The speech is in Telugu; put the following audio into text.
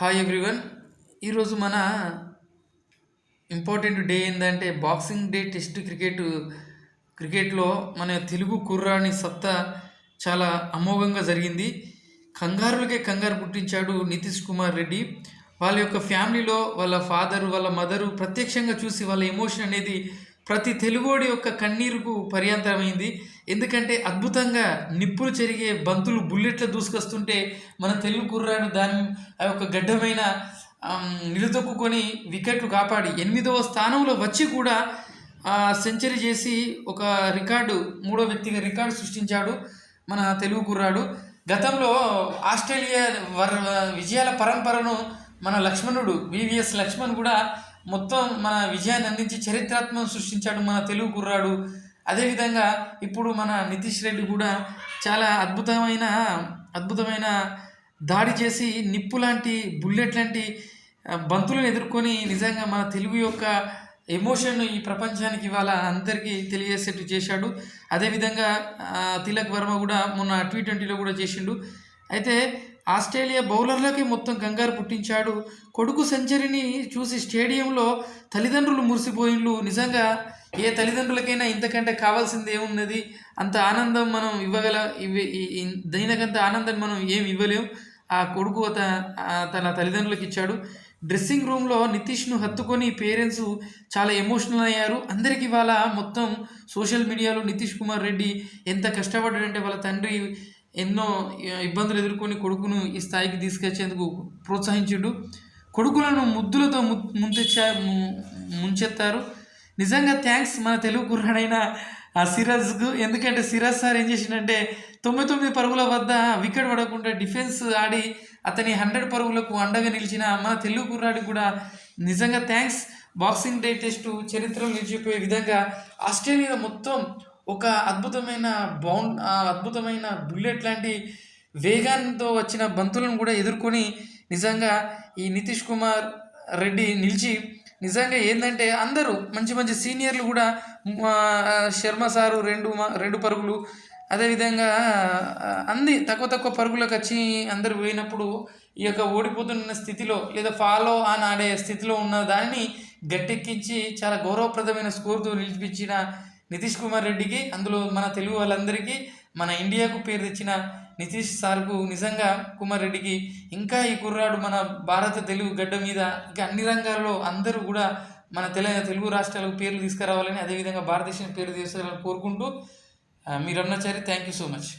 హాయ్ ఎవ్రీవన్ ఈరోజు మన ఇంపార్టెంట్ డే ఏంటంటే బాక్సింగ్ డే టెస్ట్ క్రికెట్. క్రికెట్లో మన తెలుగు కుర్రాని సత్తా చాలా అమోఘంగా జరిగింది. కంగారులకే కంగారు పుట్టించాడు నితీష్ కుమార్ రెడ్డి. వాళ్ళ యొక్క ఫ్యామిలీలో వాళ్ళ ఫాదర్ వాళ్ళ మదరు ప్రత్యక్షంగా చూసి వాళ్ళ ఎమోషన్ అనేది ప్రతి తెలుగోడి యొక్క కన్నీరుకు పర్యాంతరమైంది ఎందుకంటే అద్భుతంగా నిప్పులు చెరిగే బంతులు బుల్లెట్లు దూసుకొస్తుంటే మన తెలుగు కుర్రాడు దాని ఆ యొక్క గడ్డమైన నిలదొక్కుని వికెట్లు కాపాడి ఎనిమిదవ స్థానంలో వచ్చి కూడా సెంచరీ చేసి ఒక రికార్డు మూడో వ్యక్తిగా రికార్డు సృష్టించాడు మన తెలుగు కుర్రాడు. గతంలో ఆస్ట్రేలియా వర్ విజయాల పరంపరను మన లక్ష్మణుడు వివిఎస్ లక్ష్మణ్ కూడా మొత్తం మన విజయాన్ని అందించి చరిత్రాత్మకం సృష్టించాడు మన తెలుగు కుర్రాడు. అదేవిధంగా ఇప్పుడు మన నితీష్ రెడ్డి కూడా చాలా అద్భుతమైన అద్భుతమైన దాడి చేసి నిప్పు లాంటి బుల్లెట్ లాంటి బంతులను ఎదుర్కొని నిజంగా మన తెలుగు యొక్క ఎమోషన్ ఈ ప్రపంచానికి ఇవాళ అందరికీ తెలియజేసేట్టు చేశాడు. అదేవిధంగా తిలక్ వర్మ కూడా మొన్న టీ ట్వంటీలో కూడా చేసిండు. అయితే ఆస్ట్రేలియా బౌలర్లకే మొత్తం కంగారు పుట్టించాడు. కొడుకు సెంచరీని చూసి స్టేడియంలో తల్లిదండ్రులు మురిసిపోయిండ్లు. నిజంగా ఏ తల్లిదండ్రులకైనా ఇంతకంటే కావాల్సింది ఏమున్నది? అంత ఆనందం మనం ఇవ్వగల ఇవి దీనికంత ఆనందం మనం ఏం ఇవ్వలేం. ఆ కొడుకు త- తన తల్లిదండ్రులకు ఇచ్చాడు. డ్రెస్సింగ్ రూమ్లో నితీష్ను హత్తుకొని పేరెంట్స్ చాలా ఎమోషనల్ అయ్యారు. అందరికి వాళ్ళ మొత్తం సోషల్ మీడియాలో నితీష్ కుమార్ రెడ్డి ఎంత కష్టపడ్డాడంటే వాళ్ళ తండ్రి ఎన్నో ఇబ్బందులు ఎదుర్కొని కొడుకును ఈ స్థాయికి తీసుకొచ్చేందుకు ప్రోత్సహించుడు. కొడుకులను ముద్దులతో ము ముంతెచ్చారు ముంచెత్తారు. నిజంగా థ్యాంక్స్ మన తెలుగు కుర్రాడైన ఆ సిరాజ్కు. ఎందుకంటే సిరాజ్ సార్ ఏం చేసిండంటే తొంభై తొమ్మిది పరుగుల వద్ద వికెట్ పడకుండా డిఫెన్స్ ఆడి అతని హండ్రెడ్ పరుగులకు అండగా నిలిచిన మన తెలుగు కుర్రాడికి కూడా నిజంగా థ్యాంక్స్ బాక్సింగ్ డే టెస్ట్ చరిత్రలో నిలిచిపోయే విధంగా ఆస్ట్రేలియా మొత్తం ఒక అద్భుతమైన బౌండ్ అద్భుతమైన బుల్లెట్ లాంటి వేగాంతో వచ్చిన బంతులను కూడా ఎదుర్కొని నిజంగా ఈ నితీష్ కుమార్ రెడ్డి నిలిచి నిజంగా ఏంటంటే అందరూ మంచి మంచి సీనియర్లు కూడా శర్మ సారు రెండు మ- రెండు పరుగులు. అదేవిధంగా అంది తక్కువ తక్కువ పరుగులకు వచ్చి అందరు పోయినప్పుడు ఈ యొక్క ఓడిపోతున్న స్థితిలో లేదా ఫాలో అని ఆడే స్థితిలో ఉన్న దానిని గట్టెక్కించి చాలా గౌరవప్రదమైన స్కోర్తో నిలిపించిన నితీష్ కుమార్ రెడ్డికి అందులో మన తెలుగు వాళ్ళందరికీ మన ఇండియాకు పేరు తెచ్చిన నితీష్ సార్కు నిజంగా కుమార్ రెడ్డికి ఇంకా ఈ కుర్రాడు మన భారత తెలుగు గడ్డ మీద ఇంకా అన్ని రంగాల్లో అందరూ కూడా మన తెల తెలుగు రాష్ట్రాలకు పేర్లు తీసుకురావాలని అదేవిధంగా భారతదేశం పేరు తీసుకురావాలని కోరుకుంటూ మీరు Annachari thank you so much